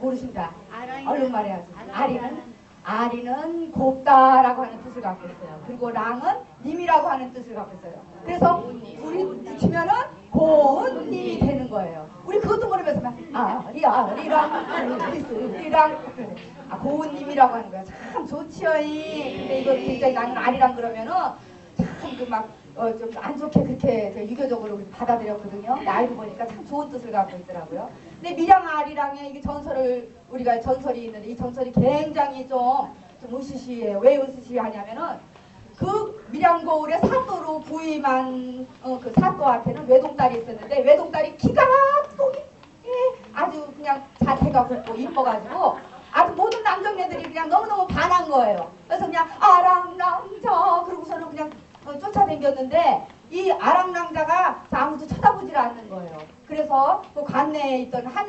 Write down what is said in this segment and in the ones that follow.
모르신다. 아랑이. 얼른 말해야지. 아리는 아리는 곱다라고 하는 뜻을 갖고 있어요. 그리고 랑은 님이라고 하는 뜻을 갖고 있어요. 그래서 둘이 붙이면은 고운 님이 되는 거예요. 우리 그것도 모르면서 막 아리 아리랑 리스리랑 아 고운 님이라고 하는 거야. 참 좋지요. 이. 근데 이거 굉장히 나는 아리랑 그러면은 참 그막 어, 좀안 좋게 그렇게 저 유교적으로 받아들였거든요. 알고 보니까 참 좋은 뜻을 갖고 있더라고요. 근데 미량 아리랑의 이게 전설을 우리가 전설이 있는데 이 전설이 굉장히 좀, 좀 으시시해요. 왜 으시시하냐면은 그 밀양거울의 사또로 부임한 어, 그 사또한테는 외동딸이 있었는데 외동딸이 키가 또 예, 아주 그냥 자태가 굵고 이뻐가지고 아주 모든 남정네들이 그냥 너무너무 반한 거예요. 그래서 그냥 아랑 어, 쫓아다녔는데 이 아랑랑자가 아무도 쳐다보질 않는 거예요. 그래서 그 관내에 있던 한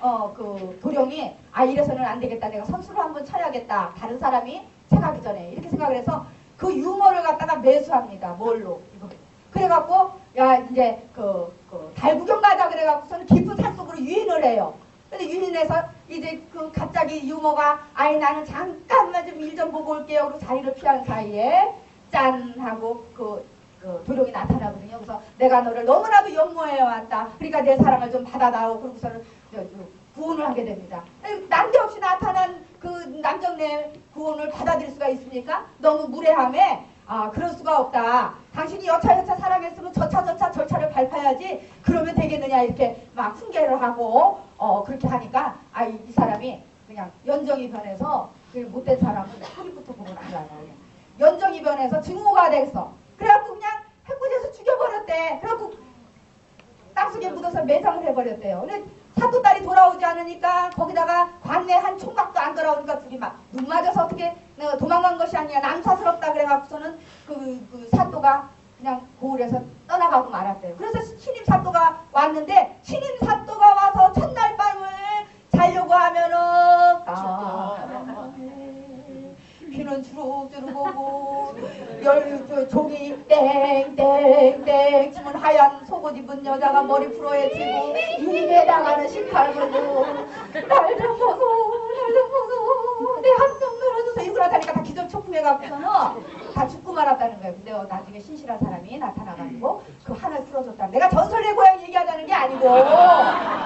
어, 그 도령이 아 이래서는 안 되겠다. 내가 선수를 한번 쳐야겠다. 다른 사람이 채가기 전에 이렇게 생각을 해서 그 유머를 갖다가 매수합니다. 뭘로? 이거. 그래갖고 야 이제 그, 그 달구경 가자 그래갖고서는 깊은 산속으로 유인을 해요. 근데 유인해서 이제 그 갑자기 유머가 아이 나는 잠깐만 좀 일 좀 보고 올게요. 그리고 자리를 피한 사이에 짠 하고 그, 그 도령이 나타나거든요. 그래서 내가 너를 너무나도 연모해 왔다. 그러니까 내 사랑을 좀 받아다오. 그러고서는 구원을 하게 됩니다. 난데없이 나타난 그 남정네 구원을 받아들일 수가 있습니까? 너무 무례함에 아 그럴 수가 없다. 당신이 여차여차 사랑했으면 저차저차 절차를 밟아야지 그러면 되겠느냐 이렇게 막 훈계를 하고 어 그렇게 하니까 아이 사람이 그냥 연정이 변해서 그 못된 사람은 허리부터 보면 알아요. 연정이 변해서 증오가 됐어. 그래갖고 그냥 죽여버렸대. 그래갖고 땅속에 묻어서 매장을 해버렸대요. 근데 사또 딸이 돌아오지 않으니까 거기다가 관내 한 총각도 안 돌아오니까 둘이 막 눈 맞아서 어떻게 내가 도망간 것이 아니야 남사스럽다 그래갖고서는 그, 그 사또가 그냥 고을에서 떠나가고 말았대요. 그래서 신임 사또가 왔는데 신임 사또가 와서 첫날 밤을 자려고 하면은 아, 귀는 주룩주룩 오고 열 저, 종이 땡 치면 하얀 속옷 입은 여자가 머리 풀어에 치고 입에 나가는 식칼 들고 날좀 보소 날좀 보소 내 한쪽 늘어줘서 이러고 나타니까 다 기절 촉풍해갖고서는 다 죽고 말았다는 거예요. 근데 어, 나중에 신실한 사람이 나타나가지고 그 한을 풀어줬다. 내가 전설의 고향 얘기하자는 게 아니고